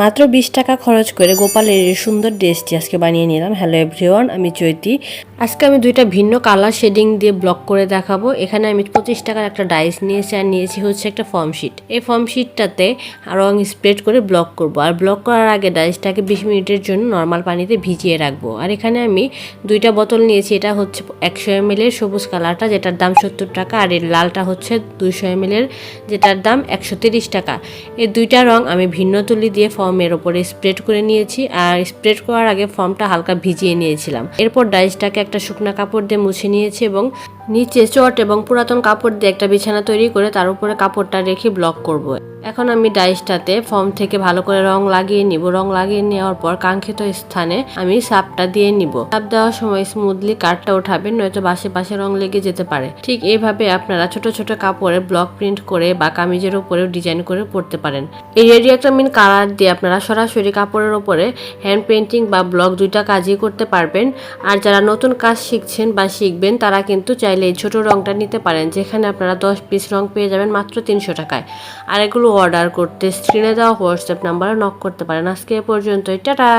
মাত্র বিশ টাকা খরচ করে গোপালের এই সুন্দর ড্রেসটি আজকে বানিয়ে নিলাম। হ্যালো এভরিওয়ান আমি চৈতি। আজকে আমি দুইটা ভিন্ন কালার শেডিং দিয়ে ব্লক করে দেখাবো। এখানে আমি পঁচিশ টাকার একটা ডাইস নিয়েছি আর নিয়েছি হচ্ছে একটা ফর্ম শিট। এই ফর্ম শিটটাতে রং স্প্রেড করে ব্লক করব। আর ব্লক করার আগে ডাইসটাকে বিশ মিনিটের জন্য নর্মাল পানিতে ভিজিয়ে রাখব। আর এখানে আমি দুইটা বোতল নিয়েছি। এটা হচ্ছে একশো এম এর সবুজ কালারটা, যেটার দাম সত্তর টাকা। আর এর লালটা হচ্ছে দুইশো এম এর, যেটার দাম একশো তিরিশ টাকা। এই দুইটা রং আমি ভিন্ন তুলি দিয়ে ফর্মের ওপরে স্প্রেড করে নিয়েছি। আর স্প্রেড করার আগে ফর্মটা হালকা ভিজিয়ে নিয়েছিলাম। এরপর ডাইসটাকে একটা শুকনা কাপড় দিয়ে মুছে নিয়েছি এবং নিচে চট এবং পুরাতন কাপড় দিয়ে একটা বিছানা তৈরি করে তার উপরে কাপড়টা রেখে ব্লক করব। এখন আমি ডাইসটাতে ফর্ম থেকে ভালো করে রং লাগিয়ে নিব। রং লাগিয়ে নেওয়ার পর কাঙ্ক্ষিত স্থানে আমি সাপটা দিয়ে নিব। সাপ দেওয়ার সময় স্মুথলি কাঠটা উঠাবেন নয়তো বাসে পাশে রং লেগে যেতে পারে। ঠিক এইভাবে আপনারা ছোট ছোট কাপড়ে ব্লক প্রিন্ট করে বা কামিজের উপরেও ডিজাইন করে পড়তে পারেন। এই রেডি একটা মিন কালার দিয়ে আপনারা সরাসরি কাপড়ের উপরে হ্যান্ড পেন্টিং বা ব্লক দুইটা কাজই করতে পারবেন। আর যারা নতুন কাজ শিখছেন বা শিখবেন, তারা কিন্তু চাইলে এই ছোটো রঙটা নিতে পারেন, যেখানে আপনারা দশ পিস রং পেয়ে যাবেন মাত্র তিনশো টাকায়। আর এগুলো অর্ডার করতে স্ক্রিনে দেওয়া হোয়াটসঅ্যাপ নাম্বারে নক করতে পারেন। আজকে এ পর্যন্তই, টাটা!